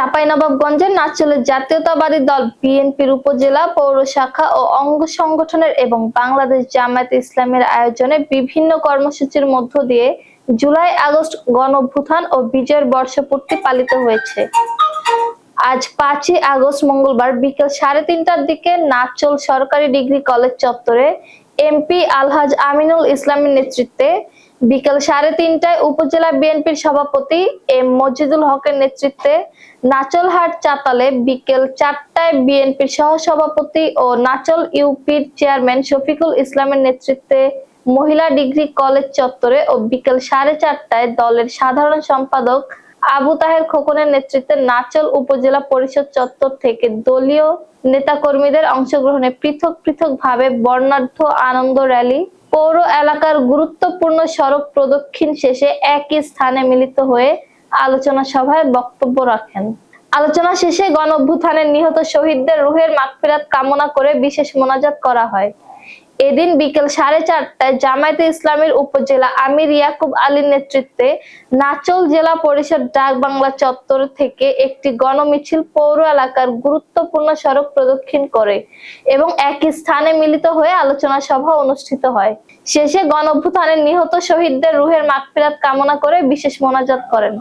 চাঁপাইনবাবগঞ্জের নাচলের জাতীয়তাবাদী দল বিএনপির উপজেলা পৌর শাখা ও অঙ্গ সংগঠনের এবং বাংলাদেশ জামায়াত ইসলামের আয়োজনে বিভিন্ন কর্মসূচির মধ্য দিয়ে জুলাই আগস্ট গণঅভ্যুত্থান ও বিজয়ের বর্ষপূর্তি পালিত হয়েছে। আজ পাঁচই আগস্ট মঙ্গলবার বিকেল সাড়ে তিনটার দিকে নাচল সরকারি ডিগ্রি কলেজ চত্বরে এমপি আলহাজ আমিনুল ইসলামের নেতৃত্বে বিকেল সাড়ে তিনটায় উপজেলা বিএনপির সভাপতি এম মজিদুল হকের নেতৃত্বে নাচলহাট চাতালে বিকেল চারটায় বিএনপির সহসভাপতি ও নাচল ইউপির চেয়ারম্যান শফিকুল ইসলামের নেতৃত্বে মহিলা ডিগ্রি কলেজ চত্বরে ও বিকেল সাড়ে চারটায় দলের সাধারণ সম্পাদক আবু তাহের খোকনের নেতৃত্বে নাচল উপজেলা পরিষদ চত্বর থেকে দলীয় নেতাকর্মীদের অংশগ্রহণে পৃথক পৃথক ভাবে বর্ণাঢ্য আনন্দ র্যালি পৌর এলাকার গুরুত্বপূর্ণ সড়ক প্রদক্ষিণ শেষে একই স্থানে মিলিত হয়ে আলোচনা সভায় বক্তব্য রাখেন। আলোচনা শেষে গণ নিহত শহীদদের রুহের মাগফিরাত কামনা করে বিশেষ মোনাজাত করা হয়। এদিন বিকেল সাড়ে চারটায় জামায়াতে ইসলামের উপজেলা আমির ইয়াকুব আলীর নেতৃত্বে নাচল জেলা পরিষদ ডাক বাংলা চত্বর থেকে একটি গণমিছিল পৌর এলাকার গুরুত্বপূর্ণ সড়ক প্রদক্ষিণ করে এবং একই স্থানে মিলিত হয়ে আলোচনা সভা অনুষ্ঠিত হয়। শেষে গণ অভ্যুত্থানের নিহত শহীদদের রুহের মাগফিরাত কামনা করে বিশেষ মোনাজাত করেন।